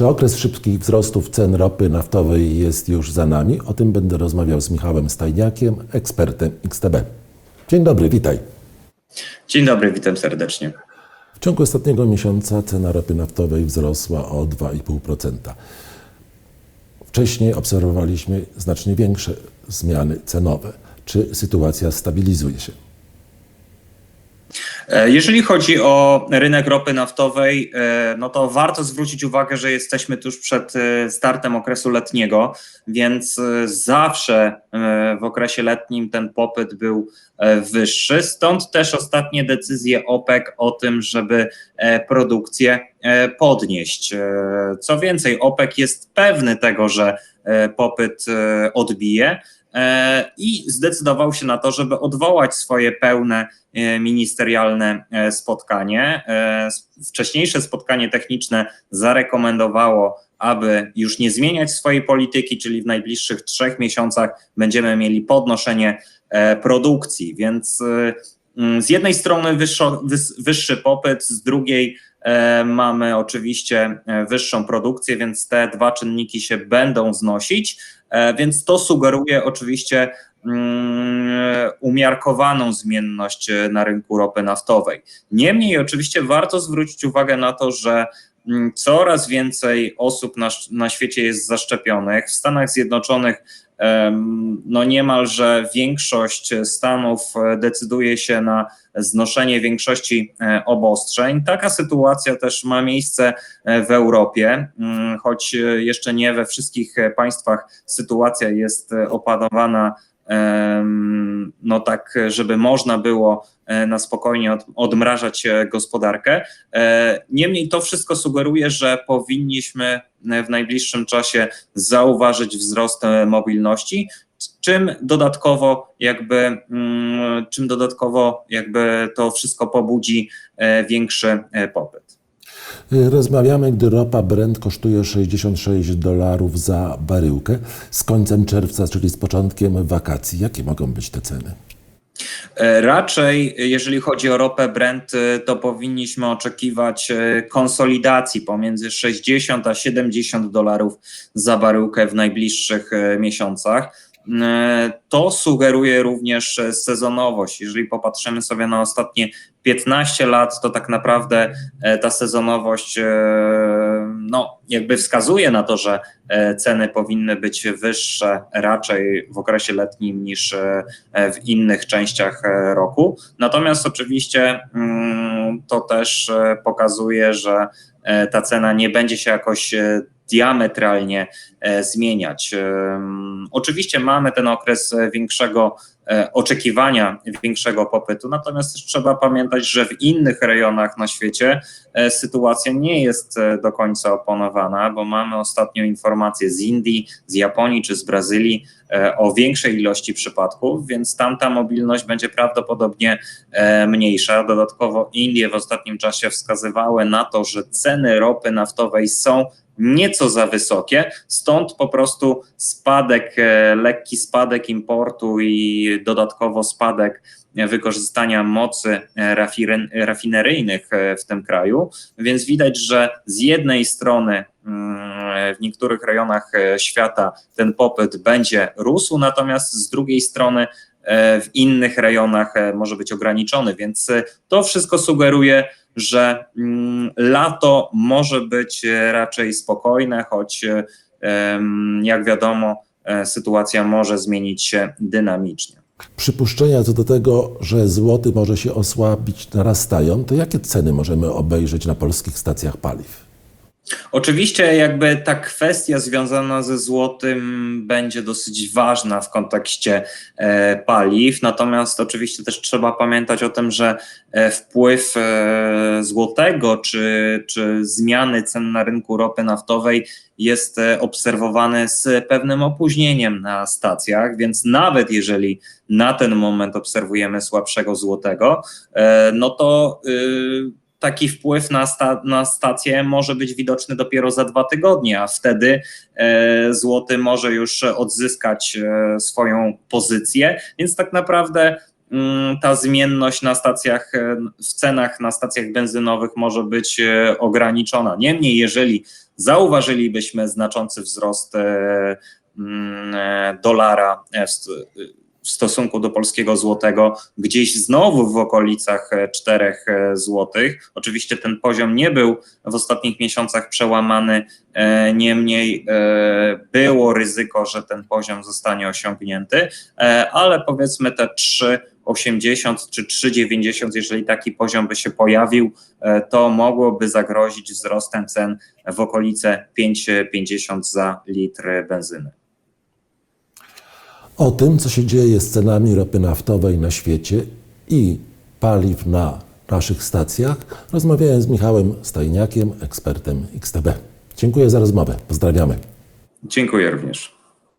Czy okres szybkich wzrostów cen ropy naftowej jest już za nami? O tym będę rozmawiał z Michałem Stajniakiem, ekspertem XTB. Dzień dobry, witaj. Dzień dobry, witam serdecznie. W ciągu ostatniego miesiąca cena ropy naftowej wzrosła o 2,5%. Wcześniej obserwowaliśmy znacznie większe zmiany cenowe. Czy sytuacja stabilizuje się? E, Jeżeli chodzi o rynek ropy naftowej, e, no to warto zwrócić uwagę, że jesteśmy tuż przed e, startem okresu letniego, więc zawsze w okresie letnim ten popyt był wyższy. Stąd też ostatnie decyzje OPEC o tym, żeby produkcję podnieść. Co więcej, OPEC jest pewny tego, że popyt odbije i zdecydował się na to, żeby odwołać swoje pełne e, ministerialne e, spotkanie. E, Wcześniejsze spotkanie techniczne zarekomendowało, aby już nie zmieniać swojej polityki, czyli w najbliższych trzech miesiącach będziemy mieli podnoszenie e, produkcji, więc e, z jednej strony wyższy popyt, z drugiej e, mamy oczywiście e, wyższą produkcję, więc te dwa czynniki się będą znosić, e, więc to sugeruje oczywiście mm, umiarkowaną zmienność e, na rynku ropy naftowej. Niemniej oczywiście warto zwrócić uwagę na to, że mm, coraz więcej osób na, na świecie jest zaszczepionych. W Stanach Zjednoczonych no niemalże większość stanów e, decyduje się na znoszenie większości e, obostrzeń. Taka sytuacja też ma miejsce e, w Europie, mm, choć jeszcze nie we wszystkich państwach sytuacja jest opanowana no tak, żeby można było e, na spokojnie od, odmrażać e, gospodarkę. E, Niemniej to wszystko sugeruje, że powinniśmy w najbliższym czasie zauważyć wzrost mobilności, czym dodatkowo jakby, mm, czym dodatkowo jakby to wszystko pobudzi większy popyt. Y, Rozmawiamy, gdy ropa Brent kosztuje 66 dolarów za baryłkę. Z końcem czerwca, czyli z początkiem wakacji, jakie mogą być te ceny? E, Raczej, jeżeli chodzi o ropę Brent, e, to powinniśmy oczekiwać e, konsolidacji pomiędzy 60 a 70 dolarów za baryłkę w najbliższych miesiącach. To sugeruje również sezonowość. Jeżeli popatrzymy sobie na ostatnie 15 lat, to tak naprawdę e, ta sezonowość e, no, jakby wskazuje na to, że e, ceny powinny być wyższe raczej w okresie letnim niż w innych częściach roku. Natomiast oczywiście mm, to też pokazuje, że ta cena nie będzie się jakoś diametralnie zmieniać. Oczywiście mamy ten okres większego oczekiwania, większego popytu, natomiast też trzeba pamiętać, że w innych rejonach na świecie e, sytuacja nie jest e, do końca oponowana, bo mamy ostatnio informacje z Indii, z Japonii czy z Brazylii e, o większej ilości przypadków, więc tamta mobilność będzie prawdopodobnie e, mniejsza. Dodatkowo Indie w ostatnim czasie wskazywały na to, że ceny ropy naftowej są nieco za wysokie, stąd po prostu spadek, e, lekki spadek importu i dodatkowo spadek wykorzystania mocy e, rafineryjnych e, w tym kraju. Więc widać, że z jednej strony mm, w niektórych rejonach e, świata ten popyt będzie rósł, natomiast z drugiej strony w innych rejonach może być ograniczony, więc to wszystko sugeruje, że mm, lato może być raczej spokojne, choć jak wiadomo, sytuacja może zmienić się dynamicznie. Przypuszczenia co do tego, że złoty może się osłabić, narastają. To jakie ceny możemy obejrzeć na polskich stacjach paliw? Oczywiście jakby ta kwestia związana ze złotym będzie dosyć ważna w kontekście e, paliw, natomiast oczywiście też trzeba pamiętać o tym, że e, wpływ e, złotego czy, czy zmiany cen na rynku ropy naftowej jest obserwowany z pewnym opóźnieniem na stacjach, więc nawet jeżeli na ten moment obserwujemy słabszego złotego, no to y, taki wpływ na, sta, na stację może być widoczny dopiero za dwa tygodnie, a wtedy e, złoty może już odzyskać e, swoją pozycję, więc tak naprawdę mm, ta zmienność na stacjach, e, w cenach na stacjach benzynowych może być ograniczona. Niemniej, jeżeli zauważylibyśmy znaczący wzrost mm, dolara w st- w stosunku do polskiego złotego, gdzieś znowu w okolicach 4 złotych. Oczywiście ten poziom nie był w ostatnich miesiącach przełamany, e, niemniej e, było ryzyko, że ten poziom zostanie osiągnięty, e, ale powiedzmy te 3,80 czy 3,90, jeżeli taki poziom by się pojawił, e, to mogłoby zagrozić wzrostem cen w okolice 5,50 za litr benzyny. O tym, co się dzieje z cenami ropy naftowej na świecie i paliw na naszych stacjach, rozmawiałem z Michałem Stajniakiem, ekspertem XTB. Dziękuję za rozmowę. Pozdrawiamy. Dziękuję również.